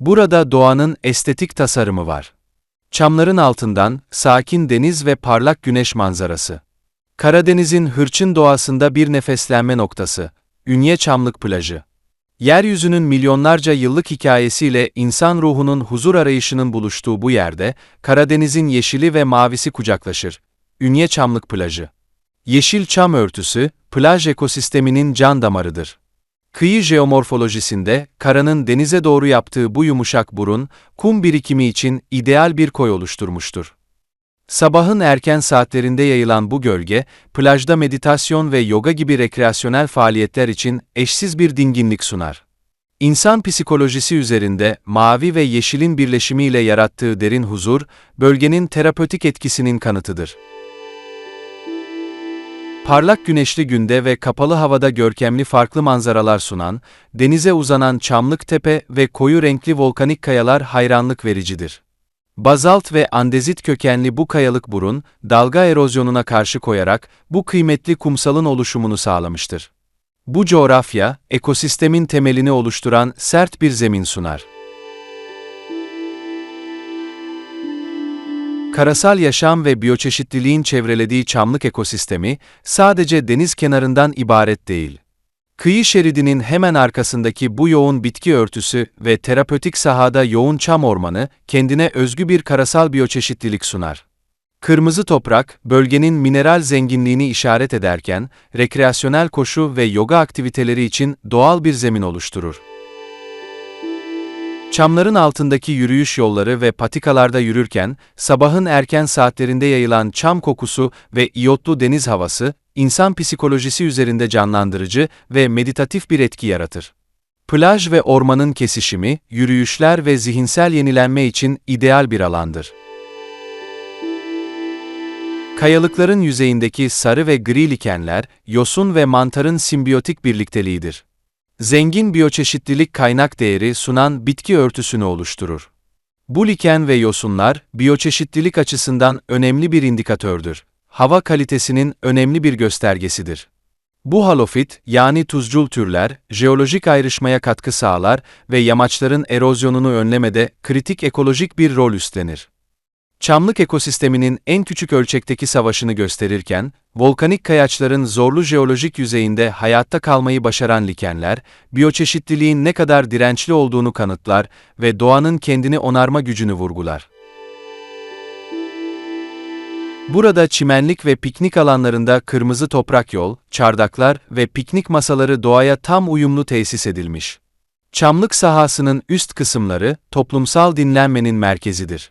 Burada doğanın estetik tasarımı var. Çamların altından sakin deniz ve parlak güneş manzarası. Karadeniz'in hırçın doğasında bir nefeslenme noktası. Ünye Çamlık Plajı. Yeryüzünün milyonlarca yıllık hikayesiyle insan ruhunun huzur arayışının buluştuğu bu yerde, Karadeniz'in yeşili ve mavisi kucaklaşır. Ünye Çamlık Plajı. Yeşil çam örtüsü, plaj ekosisteminin can damarıdır. Kıyı jeomorfolojisinde, karanın denize doğru yaptığı bu yumuşak burun, kum birikimi için ideal bir koy oluşturmuştur. Sabahın erken saatlerinde yayılan bu gölge, plajda meditasyon ve yoga gibi rekreasyonel faaliyetler için eşsiz bir dinginlik sunar. İnsan psikolojisi üzerinde mavi ve yeşilin birleşimiyle yarattığı derin huzur, bölgenin terapötik etkisinin kanıtıdır. Parlak güneşli günde ve kapalı havada görkemli farklı manzaralar sunan, denize uzanan Çamlık Tepe ve koyu renkli volkanik kayalar hayranlık vericidir. Bazalt ve andezit kökenli bu kayalık burun, dalga erozyonuna karşı koyarak bu kıymetli kumsalın oluşumunu sağlamıştır. Bu coğrafya, ekosistemin temelini oluşturan sert bir zemin sunar. Karasal yaşam ve biyoçeşitliliğin çevrelediği çamlık ekosistemi, sadece deniz kenarından ibaret değil. Kıyı şeridinin hemen arkasındaki bu yoğun bitki örtüsü ve terapötik sahada yoğun çam ormanı, kendine özgü bir karasal biyoçeşitlilik sunar. Kırmızı toprak, bölgenin mineral zenginliğini işaret ederken, rekreasyonel koşu ve yoga aktiviteleri için doğal bir zemin oluşturur. Çamların altındaki yürüyüş yolları ve patikalarda yürürken, sabahın erken saatlerinde yayılan çam kokusu ve iyotlu deniz havası, insan psikolojisi üzerinde canlandırıcı ve meditatif bir etki yaratır. Plaj ve ormanın kesişimi, yürüyüşler ve zihinsel yenilenme için ideal bir alandır. Kayalıkların yüzeyindeki sarı ve gri likenler, yosun ve mantarın simbiyotik birlikteliğidir. Zengin biyoçeşitlilik kaynak değeri sunan bitki örtüsünü oluşturur. Bu liken ve yosunlar, biyoçeşitlilik açısından önemli bir indikatördür. Hava kalitesinin önemli bir göstergesidir. Bu halofit, yani tuzcul türler, jeolojik ayrışmaya katkı sağlar ve yamaçların erozyonunu önlemede kritik ekolojik bir rol üstlenir. Çamlık ekosisteminin en küçük ölçekteki savaşını gösterirken, volkanik kayaçların zorlu jeolojik yüzeyinde hayatta kalmayı başaran likenler, biyoçeşitliliğin ne kadar dirençli olduğunu kanıtlar ve doğanın kendini onarma gücünü vurgular. Burada çimenlik ve piknik alanlarında kırmızı toprak yol, çardaklar ve piknik masaları doğaya tam uyumlu tesis edilmiş. Çamlık sahasının üst kısımları, toplumsal dinlenmenin merkezidir.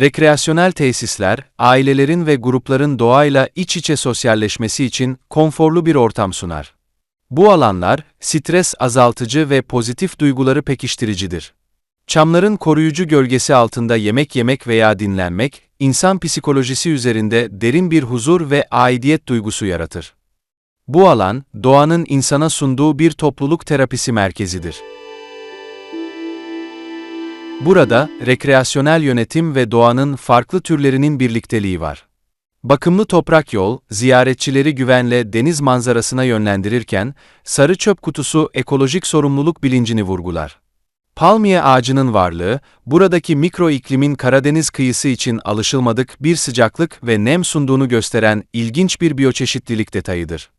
Rekreasyonel tesisler, ailelerin ve grupların doğayla iç içe sosyalleşmesi için konforlu bir ortam sunar. Bu alanlar, stres azaltıcı ve pozitif duyguları pekiştiricidir. Çamların koruyucu gölgesi altında yemek yemek veya dinlenmek, insan psikolojisi üzerinde derin bir huzur ve aidiyet duygusu yaratır. Bu alan, doğanın insana sunduğu bir topluluk terapisi merkezidir. Burada, rekreasyonel yönetim ve doğanın farklı türlerinin birlikteliği var. Bakımlı toprak yol, ziyaretçileri güvenle deniz manzarasına yönlendirirken, sarı çöp kutusu ekolojik sorumluluk bilincini vurgular. Palmiye ağacının varlığı, buradaki mikro iklimin Karadeniz kıyısı için alışılmadık bir sıcaklık ve nem sunduğunu gösteren ilginç bir biyoçeşitlilik detayıdır.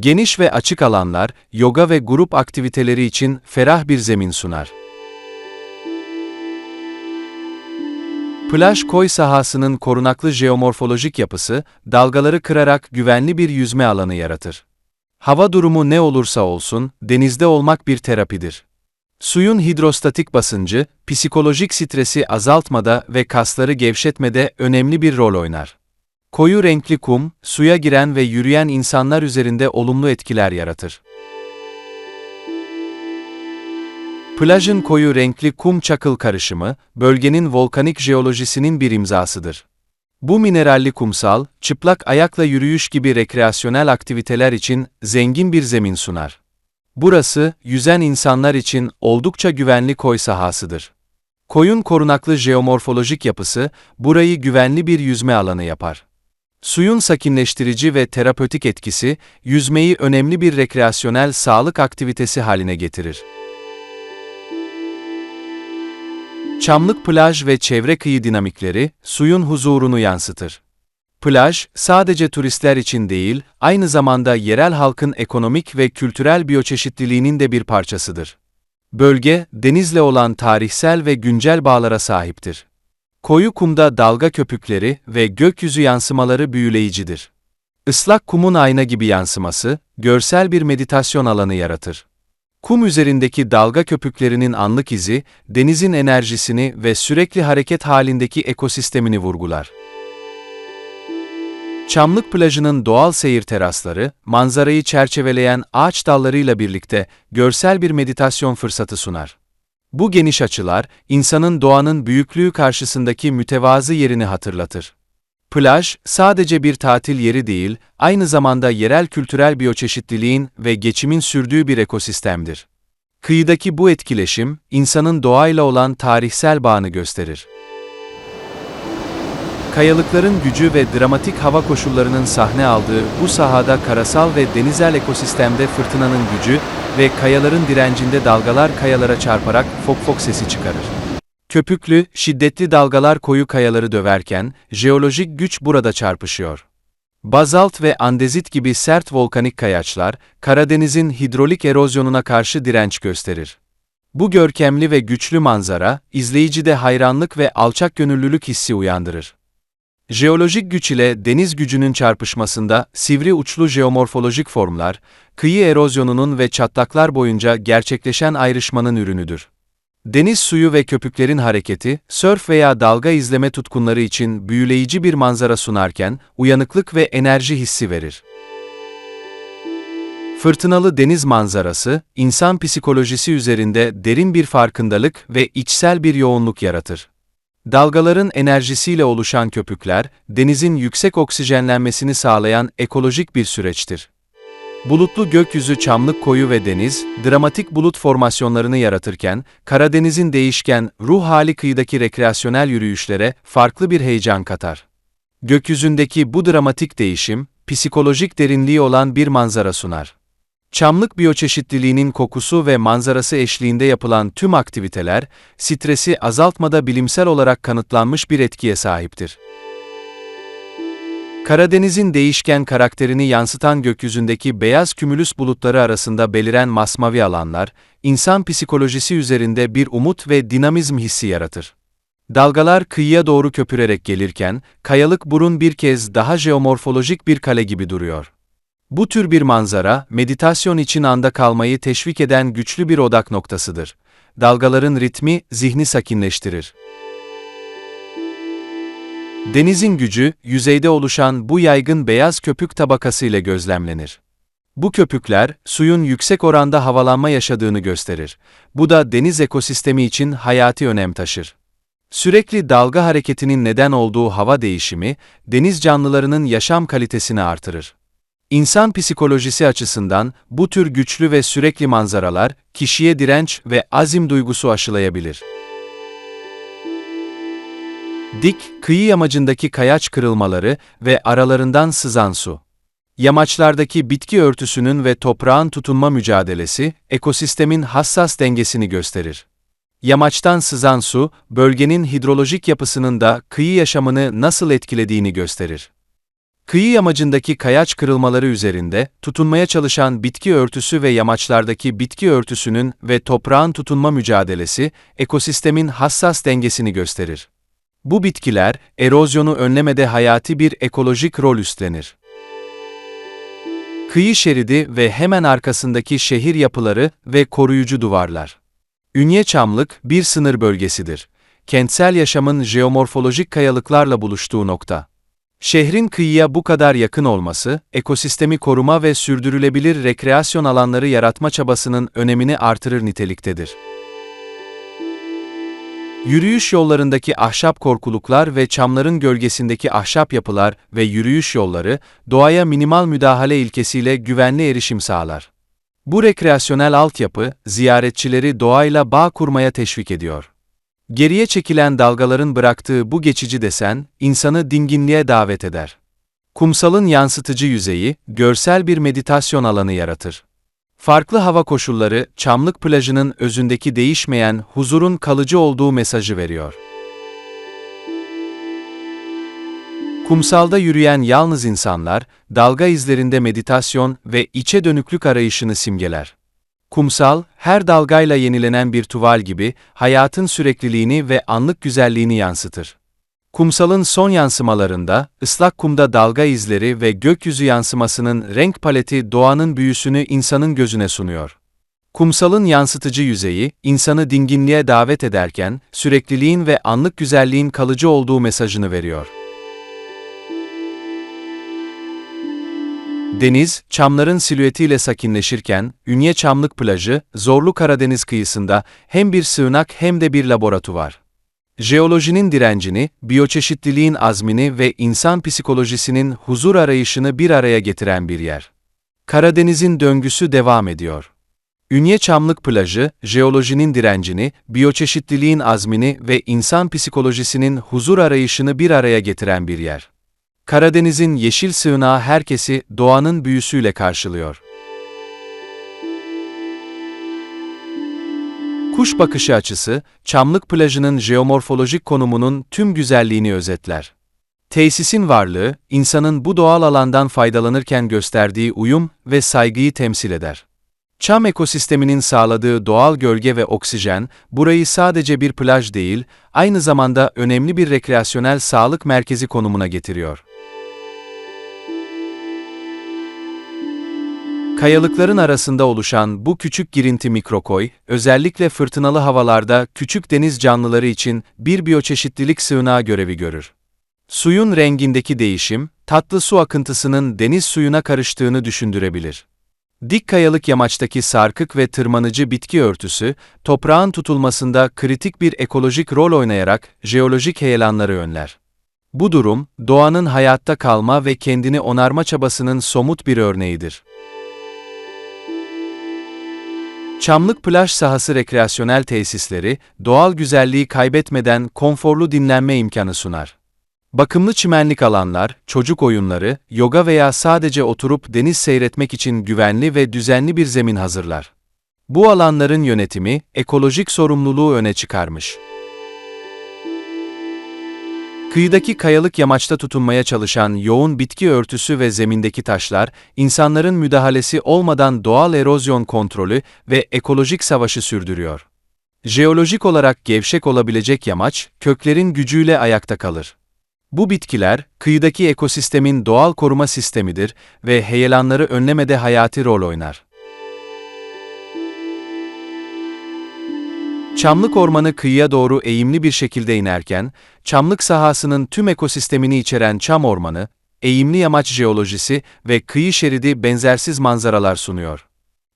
Geniş ve açık alanlar, yoga ve grup aktiviteleri için ferah bir zemin sunar. Plaj koy sahasının korunaklı jeomorfolojik yapısı, dalgaları kırarak güvenli bir yüzme alanı yaratır. Hava durumu ne olursa olsun, denizde olmak bir terapidir. Suyun hidrostatik basıncı, psikolojik stresi azaltmada ve kasları gevşetmede önemli bir rol oynar. Koyu renkli kum, suya giren ve yürüyen insanlar üzerinde olumlu etkiler yaratır. Plajın koyu renkli kum çakıl karışımı, bölgenin volkanik jeolojisinin bir imzasıdır. Bu mineralli kumsal, çıplak ayakla yürüyüş gibi rekreasyonel aktiviteler için zengin bir zemin sunar. Burası, yüzen insanlar için oldukça güvenli koy sahasıdır. Koyun korunaklı jeomorfolojik yapısı, burayı güvenli bir yüzme alanı yapar. Suyun sakinleştirici ve terapötik etkisi, yüzmeyi önemli bir rekreasyonel sağlık aktivitesi haline getirir. Çamlık plaj ve çevre kıyı dinamikleri suyun huzurunu yansıtır. Plaj, sadece turistler için değil, aynı zamanda yerel halkın ekonomik ve kültürel biyoçeşitliliğinin de bir parçasıdır. Bölge, denizle olan tarihsel ve güncel bağlara sahiptir. Koyu kumda dalga köpükleri ve gökyüzü yansımaları büyüleyicidir. Islak kumun ayna gibi yansıması, görsel bir meditasyon alanı yaratır. Kum üzerindeki dalga köpüklerinin anlık izi, denizin enerjisini ve sürekli hareket halindeki ekosistemini vurgular. Çamlık plajının doğal seyir terasları, manzarayı çerçeveleyen ağaç dallarıyla birlikte görsel bir meditasyon fırsatı sunar. Bu geniş açılar, insanın doğanın büyüklüğü karşısındaki mütevazı yerini hatırlatır. Plaj, sadece bir tatil yeri değil, aynı zamanda yerel kültürel biyoçeşitliliğin ve geçimin sürdüğü bir ekosistemdir. Kıyıdaki bu etkileşim, insanın doğayla olan tarihsel bağını gösterir. Kayalıkların gücü ve dramatik hava koşullarının sahne aldığı bu sahada karasal ve denizel ekosistemde fırtınanın gücü ve kayaların direncinde dalgalar kayalara çarparak fok fok sesi çıkarır. Köpüklü, şiddetli dalgalar koyu kayaları döverken, jeolojik güç burada çarpışıyor. Bazalt ve andezit gibi sert volkanik kayaçlar, Karadeniz'in hidrolik erozyonuna karşı direnç gösterir. Bu görkemli ve güçlü manzara, izleyicide hayranlık ve alçak gönüllülük hissi uyandırır. Jeolojik güç ile deniz gücünün çarpışmasında sivri uçlu jeomorfolojik formlar, kıyı erozyonunun ve çatlaklar boyunca gerçekleşen ayrışmanın ürünüdür. Deniz suyu ve köpüklerin hareketi, sörf veya dalga izleme tutkunları için büyüleyici bir manzara sunarken, uyanıklık ve enerji hissi verir. Fırtınalı deniz manzarası, insan psikolojisi üzerinde derin bir farkındalık ve içsel bir yoğunluk yaratır. Dalgaların enerjisiyle oluşan köpükler, denizin yüksek oksijenlenmesini sağlayan ekolojik bir süreçtir. Bulutlu gökyüzü çamlık koyu ve deniz, dramatik bulut formasyonlarını yaratırken, Karadeniz'in değişken, ruh hali kıyıdaki rekreasyonel yürüyüşlere farklı bir heyecan katar. Gökyüzündeki bu dramatik değişim, psikolojik derinliği olan bir manzara sunar. Çamlık biyoçeşitliliğinin kokusu ve manzarası eşliğinde yapılan tüm aktiviteler, stresi azaltmada bilimsel olarak kanıtlanmış bir etkiye sahiptir. Karadeniz'in değişken karakterini yansıtan gökyüzündeki beyaz kümülüs bulutları arasında beliren masmavi alanlar, insan psikolojisi üzerinde bir umut ve dinamizm hissi yaratır. Dalgalar kıyıya doğru köpürerek gelirken, kayalık burun bir kez daha jeomorfolojik bir kale gibi duruyor. Bu tür bir manzara, meditasyon için anda kalmayı teşvik eden güçlü bir odak noktasıdır. Dalgaların ritmi, zihni sakinleştirir. Denizin gücü, yüzeyde oluşan bu yaygın beyaz köpük tabakası ile gözlemlenir. Bu köpükler, suyun yüksek oranda havalanma yaşadığını gösterir. Bu da deniz ekosistemi için hayati önem taşır. Sürekli dalga hareketinin neden olduğu hava değişimi, deniz canlılarının yaşam kalitesini artırır. İnsan psikolojisi açısından bu tür güçlü ve sürekli manzaralar, kişiye direnç ve azim duygusu aşılayabilir. Dik, kıyı yamacındaki kayaç kırılmaları ve aralarından sızan su. Yamaçlardaki bitki örtüsünün ve toprağın tutunma mücadelesi, ekosistemin hassas dengesini gösterir. Yamaçtan sızan su, bölgenin hidrolojik yapısının da kıyı yaşamını nasıl etkilediğini gösterir. Kıyı yamacındaki kayaç kırılmaları üzerinde, tutunmaya çalışan bitki örtüsü ve yamaçlardaki bitki örtüsünün ve toprağın tutunma mücadelesi, ekosistemin hassas dengesini gösterir. Bu bitkiler, erozyonu önlemede hayati bir ekolojik rol üstlenir. Kıyı şeridi ve hemen arkasındaki şehir yapıları ve koruyucu duvarlar. Ünye Çamlık bir sınır bölgesidir. Kentsel yaşamın jeomorfolojik kayalıklarla buluştuğu nokta. Şehrin kıyıya bu kadar yakın olması, ekosistemi koruma ve sürdürülebilir rekreasyon alanları yaratma çabasının önemini artırır niteliktedir. Yürüyüş yollarındaki ahşap korkuluklar ve çamların gölgesindeki ahşap yapılar ve yürüyüş yolları, doğaya minimal müdahale ilkesiyle güvenli erişim sağlar. Bu rekreasyonel altyapı, ziyaretçileri doğayla bağ kurmaya teşvik ediyor. Geriye çekilen dalgaların bıraktığı bu geçici desen, insanı dinginliğe davet eder. Kumsalın yansıtıcı yüzeyi, görsel bir meditasyon alanı yaratır. Farklı hava koşulları, Çamlık plajının özündeki değişmeyen huzurun kalıcı olduğu mesajı veriyor. Kumsalda yürüyen yalnız insanlar, dalga izlerinde meditasyon ve içe dönüklük arayışını simgeler. Kumsal, her dalgayla yenilenen bir tuval gibi, hayatın sürekliliğini ve anlık güzelliğini yansıtır. Kumsalın son yansımalarında, ıslak kumda dalga izleri ve gökyüzü yansımasının renk paleti doğanın büyüsünü insanın gözüne sunuyor. Kumsalın yansıtıcı yüzeyi, insanı dinginliğe davet ederken, sürekliliğin ve anlık güzelliğin kalıcı olduğu mesajını veriyor. Deniz, çamların silüetiyle sakinleşirken, Ünye Çamlık plajı, zorlu Karadeniz kıyısında hem bir sığınak hem de bir laboratuvar. Jeolojinin direncini, biyoçeşitliliğin azmini ve insan psikolojisinin huzur arayışını bir araya getiren bir yer. Karadeniz'in döngüsü devam ediyor. Ünye Çamlık plajı, jeolojinin direncini, biyoçeşitliliğin azmini ve insan psikolojisinin huzur arayışını bir araya getiren bir yer. Karadeniz'in yeşil sığınağı herkesi doğanın büyüsüyle karşılıyor. Kuş bakışı açısı, Çamlık plajının jeomorfolojik konumunun tüm güzelliğini özetler. Tesisin varlığı, insanın bu doğal alandan faydalanırken gösterdiği uyum ve saygıyı temsil eder. Çam ekosisteminin sağladığı doğal gölge ve oksijen, burayı sadece bir plaj değil, aynı zamanda önemli bir rekreasyonel sağlık merkezi konumuna getiriyor. Kayalıkların arasında oluşan bu küçük girinti mikrokoy, özellikle fırtınalı havalarda küçük deniz canlıları için bir biyoçeşitlilik sığınağı görevi görür. Suyun rengindeki değişim, tatlı su akıntısının deniz suyuna karıştığını düşündürebilir. Dik kayalık yamaçtaki sarkık ve tırmanıcı bitki örtüsü, toprağın tutulmasında kritik bir ekolojik rol oynayarak jeolojik heyelanları önler. Bu durum, doğanın hayatta kalma ve kendini onarma çabasının somut bir örneğidir. Çamlık plaj sahası rekreasyonel tesisleri, doğal güzelliği kaybetmeden konforlu dinlenme imkanı sunar. Bakımlı çimenlik alanlar, çocuk oyunları, yoga veya sadece oturup deniz seyretmek için güvenli ve düzenli bir zemin hazırlar. Bu alanların yönetimi, ekolojik sorumluluğu öne çıkarmış. Kıyıdaki kayalık yamaçta tutunmaya çalışan yoğun bitki örtüsü ve zemindeki taşlar, insanların müdahalesi olmadan doğal erozyon kontrolü ve ekolojik savaşı sürdürüyor. Jeolojik olarak gevşek olabilecek yamaç, köklerin gücüyle ayakta kalır. Bu bitkiler, kıyıdaki ekosistemin doğal koruma sistemidir ve heyelanları önlemede hayati rol oynar. Çamlık ormanı kıyıya doğru eğimli bir şekilde inerken, çamlık sahasının tüm ekosistemini içeren çam ormanı, eğimli yamaç jeolojisi ve kıyı şeridi benzersiz manzaralar sunuyor.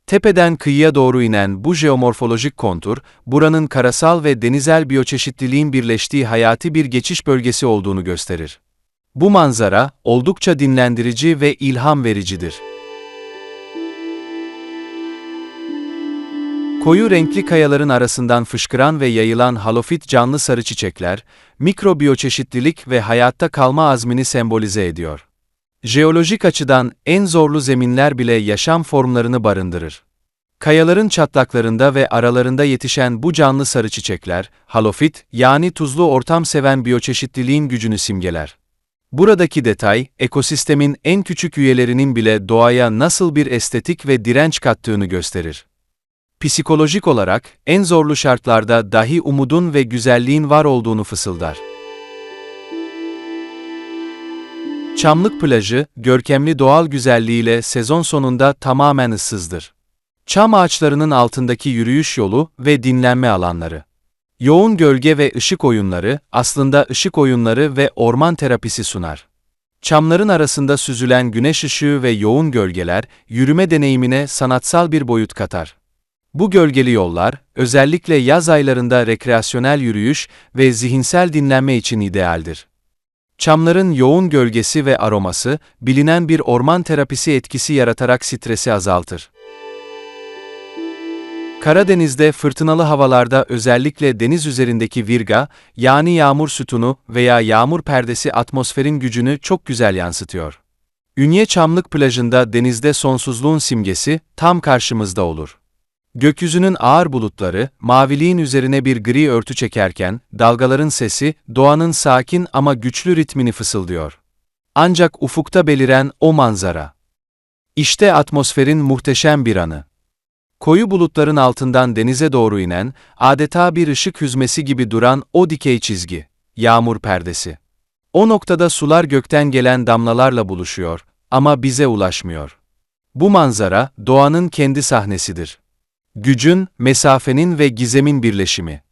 Tepeden kıyıya doğru inen bu jeomorfolojik kontur, buranın karasal ve denizel biyoçeşitliliğin birleştiği hayati bir geçiş bölgesi olduğunu gösterir. Bu manzara, oldukça dinlendirici ve ilham vericidir. Koyu renkli kayaların arasından fışkıran ve yayılan halofit canlı sarı çiçekler, mikrobiyoçeşitlilik ve hayatta kalma azmini sembolize ediyor. Jeolojik açıdan en zorlu zeminler bile yaşam formlarını barındırır. Kayaların çatlaklarında ve aralarında yetişen bu canlı sarı çiçekler, halofit yani tuzlu ortam seven biyoçeşitliliğin gücünü simgeler. Buradaki detay, ekosistemin en küçük üyelerinin bile doğaya nasıl bir estetik ve direnç kattığını gösterir. Psikolojik olarak en zorlu şartlarda dahi umudun ve güzelliğin var olduğunu fısıldar. Çamlık plajı, görkemli doğal güzelliğiyle sezon sonunda tamamen ıssızdır. Çam ağaçlarının altındaki yürüyüş yolu ve dinlenme alanları. Yoğun gölge ve ışık oyunları, aslında ışık oyunları ve orman terapisi sunar. Çamların arasında süzülen güneş ışığı ve yoğun gölgeler, yürüme deneyimine sanatsal bir boyut katar. Bu gölgeli yollar, özellikle yaz aylarında rekreasyonel yürüyüş ve zihinsel dinlenme için idealdir. Çamların yoğun gölgesi ve aroması, bilinen bir orman terapisi etkisi yaratarak stresi azaltır. Karadeniz'de fırtınalı havalarda özellikle deniz üzerindeki virga, yani yağmur sütunu veya yağmur perdesi atmosferin gücünü çok güzel yansıtıyor. Ünye Çamlık plajında denizde sonsuzluğun simgesi tam karşımızda olur. Gökyüzünün ağır bulutları, maviliğin üzerine bir gri örtü çekerken, dalgaların sesi, doğanın sakin ama güçlü ritmini fısıldıyor. Ancak ufukta beliren o manzara. İşte atmosferin muhteşem bir anı. Koyu bulutların altından denize doğru inen, adeta bir ışık hüzmesi gibi duran o dikey çizgi, yağmur perdesi. O noktada sular gökten gelen damlalarla buluşuyor ama bize ulaşmıyor. Bu manzara, doğanın kendi sahnesidir. Gücün, mesafenin ve gizemin birleşimi.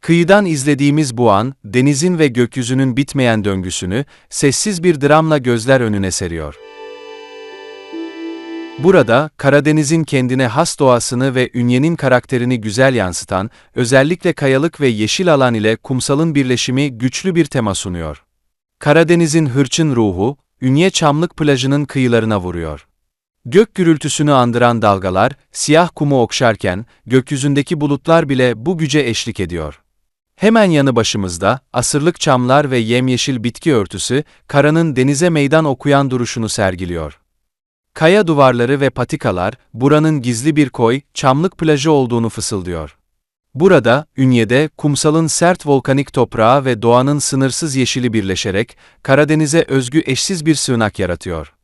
Kıyıdan izlediğimiz bu an, denizin ve gökyüzünün bitmeyen döngüsünü, sessiz bir dramla gözler önüne seriyor. Burada, Karadeniz'in kendine has doğasını ve Ünye'nin karakterini güzel yansıtan, özellikle kayalık ve yeşil alan ile kumsalın birleşimi güçlü bir tema sunuyor. Karadeniz'in hırçın ruhu, Ünye Çamlık plajının kıyılarına vuruyor. Gök gürültüsünü andıran dalgalar, siyah kumu okşarken, gökyüzündeki bulutlar bile bu güce eşlik ediyor. Hemen yanı başımızda, asırlık çamlar ve yemyeşil bitki örtüsü, karanın denize meydan okuyan duruşunu sergiliyor. Kaya duvarları ve patikalar, buranın gizli bir koy, çamlık plajı olduğunu fısıldıyor. Burada, Ünye'de, kumsalın sert volkanik toprağı ve doğanın sınırsız yeşili birleşerek, Karadeniz'e özgü eşsiz bir sığınak yaratıyor.